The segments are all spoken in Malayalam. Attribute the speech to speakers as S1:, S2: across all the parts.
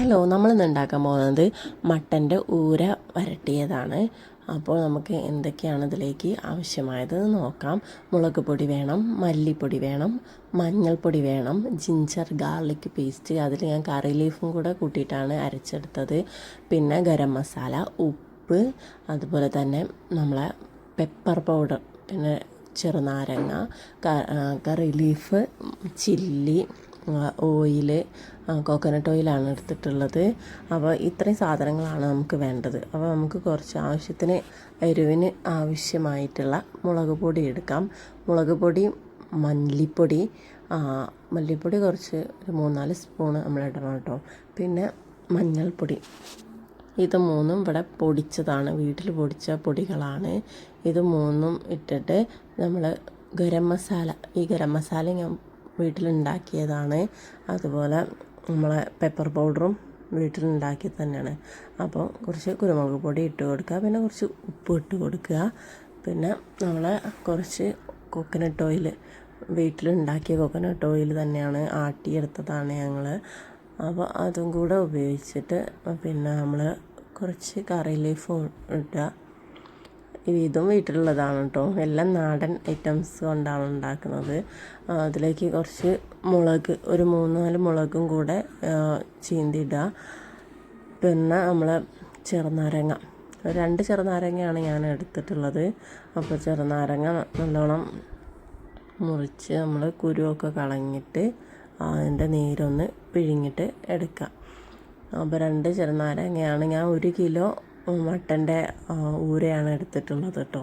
S1: ഹലോ നമ്മളിന്ന് ഉണ്ടാക്കാൻ പോകുന്നത് മട്ടന്റെ ഊര വരട്ടിയതാണ്. അപ്പോൾ നമുക്ക് എന്തൊക്കെയാണ് ഇതിലേക്ക് ആവശ്യമായത് നോക്കാം. മുളക് പൊടി വേണം മല്ലിപ്പൊടി വേണം മഞ്ഞൾപ്പൊടി വേണം ജിഞ്ചർ ഗാർലിക് പേസ്റ്റ് അതിൽ ഞാൻ കറി ലീഫും കൂടെ കൂട്ടിയിട്ടാണ് അരച്ചെടുത്തത്. പിന്നെ ഗരം മസാല ഉപ്പ് അതുപോലെ തന്നെ നമ്മളെ പെപ്പർ പൗഡർ പിന്നെ ചെറുനാരങ്ങ curry leaf chilli oil coconut ഓയിലാണ് എടുത്തിട്ടുള്ളത്. അപ്പോൾ ഇത്രയും സാധനങ്ങളാണ് നമുക്ക് വേണ്ടത്. അപ്പോൾ നമുക്ക് കുറച്ച് ആവശ്യത്തിന് എരിവിന് ആവശ്യമായിട്ടുള്ള മുളക് പൊടി എടുക്കാം. മുളക് പൊടി മല്ലിപ്പൊടി മല്ലിപ്പൊടി കുറച്ച് ഒരു മൂന്നാൽ സ്പൂണ് നമ്മൾ ഇടണം കേട്ടോ. പിന്നെ മഞ്ഞൾപ്പൊടി. ഇത് മൂന്നും ഇവിടെ പൊടിച്ചതാണ്. വീട്ടിൽ പൊടിച്ച പൊടികളാണ്. ഇത് മൂന്നും ഇട്ടിട്ട് നമ്മൾ ഗരം മസാല ഈ ഗരം മസാല ഞാൻ വീട്ടിലുണ്ടാക്കിയതാണ്. അതുപോലെ നമ്മളെ പെപ്പർ പൗഡറും വീട്ടിലുണ്ടാക്കി തന്നെയാണ്. അപ്പോൾ കുറച്ച് കുരുമുളക് പൊടി ഇട്ട് കൊടുക്കുക പിന്നെ കുറച്ച് ഉപ്പ് ഇട്ട് കൊടുക്കുക. പിന്നെ നമ്മളെ കുറച്ച് കോക്കനട്ട് ഓയിൽ വീട്ടിലുണ്ടാക്കിയ കോക്കനട്ട് ഓയിൽ തന്നെയാണ് ആട്ടിയെടുത്തതാണ് ഞങ്ങൾ അപ്പോൾ അതും കൂടെ ഉപയോഗിച്ചിട്ട് പിന്നെ നമ്മൾ കുറച്ച് കറി ലീഫ് ഇട്ടുക ഇതും വീട്ടിലുള്ളതാണ് കേട്ടോ എല്ലാം നാടൻ ഐറ്റംസ് കൊണ്ടാണ് ഉണ്ടാക്കുന്നത്. അതിലേക്ക് കുറച്ച് മുളക് ഒരു മൂന്ന് നാല് മുളകും കൂടെ ചീന്തിയിടുക പിന്നെ നമ്മൾ ചെറുനാരങ്ങ. രണ്ട് ചെറുനാരങ്ങയാണ് ഞാൻ എടുത്തിട്ടുള്ളത്. അപ്പോൾ ചെറുനാരങ്ങ നല്ലോണം മുറിച്ച് നമ്മൾ കുരുവൊക്കെ കളഞ്ഞിട്ട് അതിന്റെ നീരൊന്ന് പിഴിഞ്ഞിട്ട് എടുക്കുക അപ്പോൾ രണ്ട് ചെറുനാരങ്ങയാണ്. ഞാൻ ഒരു കിലോ മട്ടന്റെ ഊരയാണ് എടുത്തിട്ടുള്ളത് കേട്ടോ.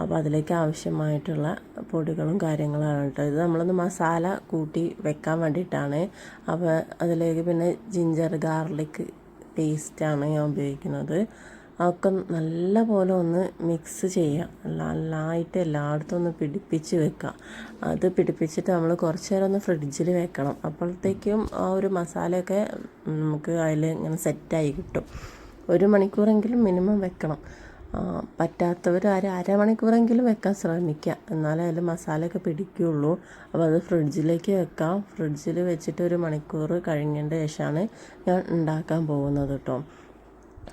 S1: അപ്പോൾ അതിലേക്ക് ആവശ്യമായിട്ടുള്ള പൊടികളും കാര്യങ്ങളാണ് കേട്ടോ. ഇത് നമ്മളൊന്ന് മസാല കൂട്ടി വെക്കാൻ വേണ്ടിയിട്ടാണ്. അപ്പോൾ അതിലേക്ക് പിന്നെ ജിഞ്ചർ ഗാർലിക് പേസ്റ്റാണ് ഞാൻ ഉപയോഗിക്കുന്നത്. അതൊക്കെ നല്ല പോലെ ഒന്ന് മിക്സ് ചെയ്യാം. നല്ലതായിട്ട് എല്ലായിടത്തും ഒന്ന് പിടിപ്പിച്ച് വെക്കുക. അത് പിടിപ്പിച്ചിട്ട് നമ്മൾ കുറച്ച് നേരം ഒന്ന് ഫ്രിഡ്ജിൽ വെക്കണം. അപ്പോഴത്തേക്കും ആ ഒരു മസാലയൊക്കെ നമുക്ക് അതിൽ ഇങ്ങനെ സെറ്റായി കിട്ടും. ഒരു മണിക്കൂറെങ്കിലും മിനിമം വെക്കണം. പറ്റാത്തവർ ഒരു അരമണിക്കൂറെങ്കിലും വെക്കാൻ ശ്രമിക്കുക എന്നാലേ അതിൽ മസാലയൊക്കെ പിടിക്കുകയുള്ളൂ അപ്പോൾ അത് ഫ്രിഡ്ജിലേക്ക് വെക്കാം. ഫ്രിഡ്ജിൽ വെച്ചിട്ട് ഒരു മണിക്കൂർ കഴിഞ്ഞതിന്റെ ശേഷമാണ് ഞാൻ ഉണ്ടാക്കാൻ പോകുന്നത് കേട്ടോ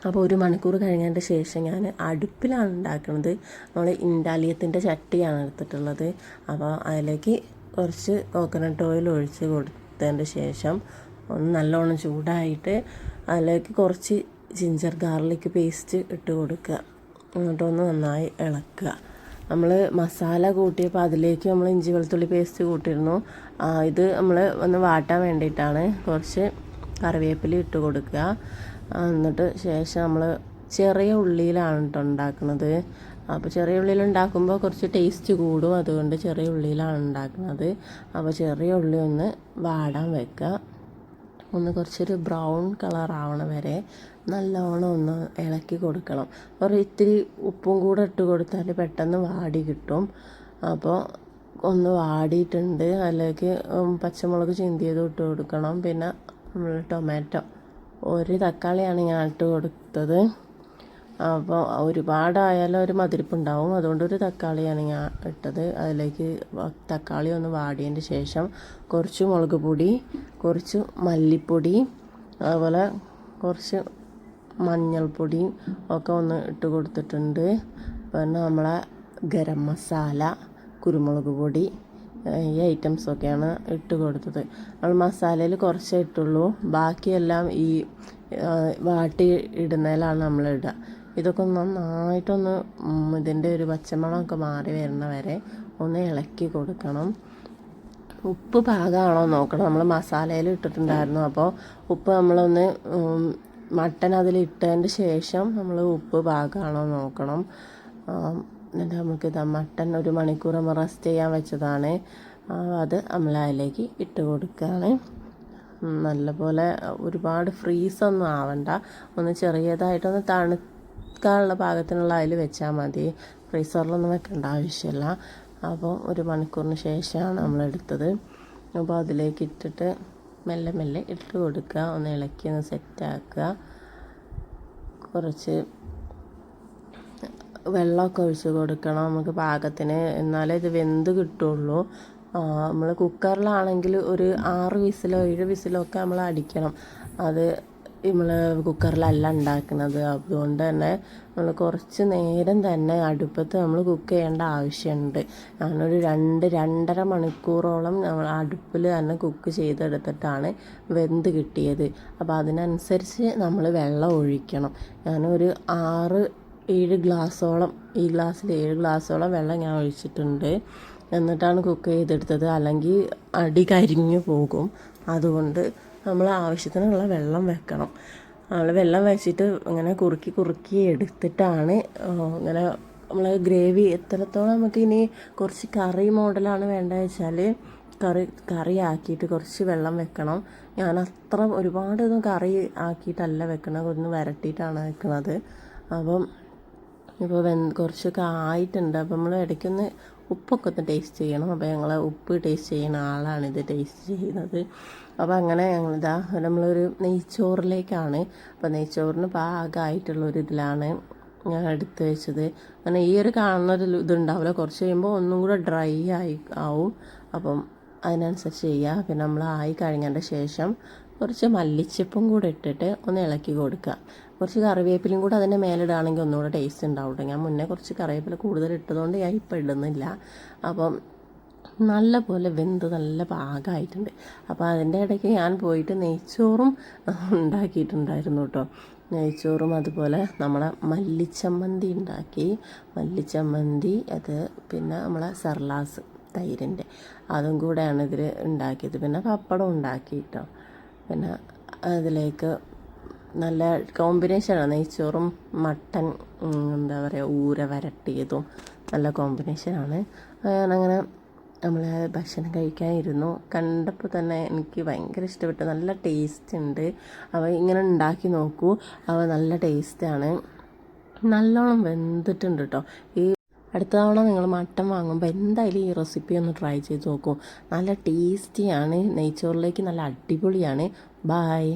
S1: അപ്പോൾ ഒരു മണിക്കൂർ കഴിഞ്ഞതിന്റെ ശേഷം ഞാൻ അടുപ്പിലാണ് ഉണ്ടാക്കുന്നത് നമ്മൾ ഇൻഡാലിയത്തിന്റെ ചട്ടിയാണ് എടുത്തിട്ടുള്ളത്. അപ്പോൾ അതിലേക്ക് കുറച്ച് കോക്കനട്ട് ഓയിൽ ഒഴിച്ച് കൊടുത്തതിന്റെ ശേഷം ഒന്ന് നല്ലോണം ചൂടായിട്ട് അതിലേക്ക് കുറച്ച് ജിഞ്ചർ ഗാർലിക് പേസ്റ്റ് ഇട്ട് കൊടുക്കുക. എന്നിട്ടൊന്ന് നന്നായി ഇളക്കുക. നമ്മൾ മസാല കൂട്ടിയപ്പോൾ അതിലേക്ക് നമ്മൾ ഇഞ്ചി വെളുത്തുള്ളി പേസ്റ്റ് കൂട്ടിയിരുന്നു ഇത് നമ്മൾ ഒന്ന് വാട്ടാൻ വേണ്ടിയിട്ടാണ് കുറച്ച് കറിവേപ്പില ഇട്ട് കൊടുക്കുക. എന്നിട്ട് ശേഷം നമ്മൾ ചെറിയ ഉള്ളിയിലാണ് കേട്ടോ ഉണ്ടാക്കുന്നത്. അപ്പോൾ ചെറിയ ഉള്ളിയിൽ ഉണ്ടാക്കുമ്പോൾ കുറച്ച് ടേസ്റ്റ് കൂടും. അതുകൊണ്ട് ചെറിയ ഉള്ളിയിലാണ് ഉണ്ടാക്കുന്നത്. അപ്പോൾ ചെറിയ ഉള്ളി ഒന്ന് വാടാൻ വെക്കുക. ഒന്ന് കുറച്ചൊരു ബ്രൗൺ കളർ ആവണ വരെ നല്ലോണം ഒന്ന് ഇളക്കി കൊടുക്കണം. ഒരു ഇത്തിരി ഉപ്പും കൂടെ ഇട്ട് കൊടുത്താൽ പെട്ടെന്ന് വാടി കിട്ടും. അപ്പോൾ ഒന്ന് വാടിയിട്ടുണ്ട്. അതിലേക്ക് പച്ചമുളക് ചിന്തിയത് ഇട്ട് കൊടുക്കണം. പിന്നെ നമ്മൾ ടൊമാറ്റോ ഒരു തക്കാളിയാണ് ഞാൻ ഇട്ട് കൊടുത്തത്. അപ്പോൾ ഒരുപാടായാലും ഒരു മതിരിപ്പുണ്ടാവും. അതുകൊണ്ട് ഒരു തക്കാളിയാണ് ഞാൻ ഇട്ടത്. അതിലേക്ക് തക്കാളി ഒന്ന് വാടിയതിന്റെ ശേഷം കുറച്ച് മുളക് പൊടി കുറച്ച് മല്ലിപ്പൊടി അതുപോലെ കുറച്ച് മഞ്ഞൾപ്പൊടി ഒക്കെ ഒന്ന് ഇട്ട് കൊടുത്തിട്ടുണ്ട്. പിന്നെ നമ്മളെ ഗരം മസാല കുരുമുളക് പൊടി ഈ ഐറ്റംസൊക്കെയാണ് ഇട്ട് കൊടുത്തത്. നമ്മൾ മസാലയിൽ കുറച്ചേ ഇട്ടുള്ളൂ. ബാക്കിയെല്ലാം ഈ വാട്ടി ഇടുന്നതിലാണ് നമ്മൾ ഇതൊക്കെ നന്നായിട്ടൊന്ന് ഇതിന്റെ ഒരു പച്ചമണമൊക്കെ മാറി വരുന്ന വരെ ഒന്ന് ഇളക്കി കൊടുക്കണം. ഉപ്പ് പാകമാണോ നോക്കണം. നമ്മൾ മസാലയിൽ ഇട്ടിട്ടുണ്ടായിരുന്നു. അപ്പോൾ ഉപ്പ് നമ്മളൊന്ന് മട്ടൻ അതിൽ ഇട്ടതിന് ശേഷം നമ്മൾ ഉപ്പ് പാകമാണോ നോക്കണം. എന്നിട്ട് നമുക്ക് ഇതാ മട്ടൻ ഒരു മണിക്കൂർ നമ്മൾ റെസ്റ്റ് ചെയ്യാൻ വെച്ചതാണ്. അത് നമ്മൾ ഇട്ട് കൊടുക്കുകയാണ്. നല്ലപോലെ ഒരുപാട് ഫ്രീസൊന്നും ആവണ്ട. ഒന്ന് ചെറിയതായിട്ടൊന്ന് തണുക്കാനുള്ള പാകത്തിനുള്ള അതിൽ വെച്ചാൽ മതി. ഫ്രീസറിലൊന്നും വെക്കേണ്ട ആവശ്യമില്ല. അപ്പോൾ ഒരു മണിക്കൂറിന് ശേഷമാണ് നമ്മൾ എടുത്തത്. അപ്പോൾ അതിലേക്ക് ഇട്ടിട്ട് മെല്ലെ മെല്ലെ ഇട്ട് കൊടുക്കുക. ഒന്ന് ഇളക്കി ഒന്ന് സെറ്റാക്കുക കുറച്ച് വെള്ളമൊക്കെ ഒഴിച്ച് കൊടുക്കണം. നമുക്ക് പാകത്തിന് എന്നാലേ ഇത് വെന്ത് കിട്ടുള്ളൂ. നമ്മൾ കുക്കറിലാണെങ്കിൽ ഒരു ആറ് വിസിലോ ഏഴ് വിസിലോ ഒക്കെ നമ്മൾ അടിക്കണം. അത് നമ്മൾ കുക്കറിലല്ല ഉണ്ടാക്കുന്നത്. അതുകൊണ്ട് തന്നെ നമ്മൾ കുറച്ച് നേരം തന്നെ അടുപ്പത്ത് നമ്മൾ കുക്ക് ചെയ്യേണ്ട ആവശ്യമുണ്ട് ഞാനൊരു രണ്ട് രണ്ടര മണിക്കൂറോളം നമ്മൾ അടുപ്പിൽ തന്നെ കുക്ക് ചെയ്തെടുത്തിട്ടാണ് വെന്ത് കിട്ടിയത്. അപ്പോൾ അതിനനുസരിച്ച് നമ്മൾ വെള്ളം ഒഴിക്കണം. ഞാനൊരു ആറ് ഏഴ് ഗ്ലാസ്സോളം ഈ ഗ്ലാസ്സിൽ ഏഴ് ഗ്ലാസ്സോളം വെള്ളം ഞാൻ ഒഴിച്ചിട്ടുണ്ട്. എന്നിട്ടാണ് കുക്ക് ചെയ്തെടുത്തത്. അല്ലെങ്കിൽ അടി കരിഞ്ഞു പോകും. അതുകൊണ്ട് നമ്മൾ ആവശ്യത്തിനുള്ള വെള്ളം വെക്കണം. നമ്മൾ വെള്ളം വെച്ചിട്ട് ഇങ്ങനെ കുറുക്കി കുറുക്കി എടുത്തിട്ടാണ് ഇങ്ങനെ നമ്മൾ ഗ്രേവി എത്രത്തോളം നമുക്ക് ഇനി കുറച്ച് കറി മോഡലാണ് വേണ്ടത് വെച്ചാൽ കറി കറി ആക്കിയിട്ട് കുറച്ച് വെള്ളം വെക്കണം. ഞാൻ അത്ര ഒരുപാടൊന്നും കറി ആക്കിയിട്ടല്ല വെക്കണത് ഒന്ന് വരട്ടിയിട്ടാണ് വെക്കുന്നത് അപ്പം ഇപ്പോൾ വെ കുറച്ചൊക്കെ ആയിട്ടുണ്ട്. അപ്പം നമ്മൾ ഇടയ്ക്കൊന്ന് ഉപ്പൊക്കെ ഒന്ന് ടേസ്റ്റ് ചെയ്യണം. അപ്പോൾ ഞങ്ങൾ ഉപ്പ് ടേസ്റ്റ് ചെയ്യുന്ന ആളാണ് ഇത് ടേസ്റ്റ് ചെയ്യുന്നത്. അപ്പോൾ അങ്ങനെ ഞങ്ങളിതാ നമ്മളൊരു നെയ്ച്ചോറിലേക്കാണ്. അപ്പോൾ നെയ്ച്ചോറിന് പാകമായിട്ടുള്ളൊരിതിലാണ് ഞാൻ എടുത്ത് വെച്ചത്. അങ്ങനെ ഈ ഒരു കാണുന്ന ഒരു ഇതുണ്ടാവില്ല. കുറച്ച് കഴിയുമ്പോൾ ഒന്നും കൂടെ ഡ്രൈ ആയി ആവും. അപ്പം അതിനനുസരിച്ച് ചെയ്യുക പിന്നെ നമ്മൾ ആയി കഴിഞ്ഞതിന്റെ ശേഷം കുറച്ച് മല്ലിച്ചപ്പും കൂടെ ഇട്ടിട്ട് ഒന്ന് ഇളക്കി കൊടുക്കുക. കുറച്ച് കറിവേപ്പിലും കൂടെ അതിന്റെ മേലിടുകയാണെങ്കിൽ ഒന്നുകൂടെ ടേസ്റ്റ് ഉണ്ടാവും ഞാൻ മുന്നേ കുറച്ച് കറിവേപ്പില കൂടുതൽ ഇട്ടതുകൊണ്ട് ഞാൻ ഇപ്പോൾ ഇടുന്നില്ല. അപ്പം നല്ല പോലെ വെന്ത് നല്ല പാകമായിട്ടുണ്ട് അപ്പോൾ അതിന്റെ ഇടയ്ക്ക് ഞാൻ പോയിട്ട് നെയ്ച്ചോറും ഉണ്ടാക്കിയിട്ടുണ്ടായിരുന്നു കേട്ടോ നെയ്ച്ചോറും അതുപോലെ നമ്മളെ മല്ലിച്ചമ്മന്തി ഉണ്ടാക്കി. മല്ലിച്ചമ്മന്തി അത് പിന്നെ നമ്മളെ സർലാസ് തൈരിന്റെ അതും കൂടെയാണ് ഇതിൽ ഉണ്ടാക്കിയത്. പിന്നെ പപ്പടം ഉണ്ടാക്കി കേട്ടോ പിന്നെ അതിലേക്ക് നല്ല കോമ്പിനേഷനാണ് നെയ്ച്ചോറും മട്ടൻ എന്താ പറയുക ഊര വരട്ടിയതും നല്ല കോമ്പിനേഷനാണ് ഞാനങ്ങനെ നമ്മൾ ഭക്ഷണം കഴിക്കാനിരുന്നു. കണ്ടപ്പോൾ തന്നെ എനിക്ക് ഭയങ്കര ഇഷ്ടപ്പെട്ടു. നല്ല ടേസ്റ്റ് ഉണ്ട്. അവ ഇങ്ങനെ ഉണ്ടാക്കി നോക്കൂ. അവ നല്ല ടേസ്റ്റാണ് നല്ലോണം വെന്തിട്ടുണ്ട് കേട്ടോ ഈ അടുത്ത തവണ നിങ്ങൾ മട്ടൻ വാങ്ങുമ്പോൾ എന്തായാലും ഈ റെസിപ്പി ഒന്ന് ട്രൈ ചെയ്ത് നോക്കൂ. നല്ല ടേസ്റ്റിയാണ് നെയ്ച്ചോറിലേക്ക് നല്ല അടിപൊളിയാണ്. ബായ്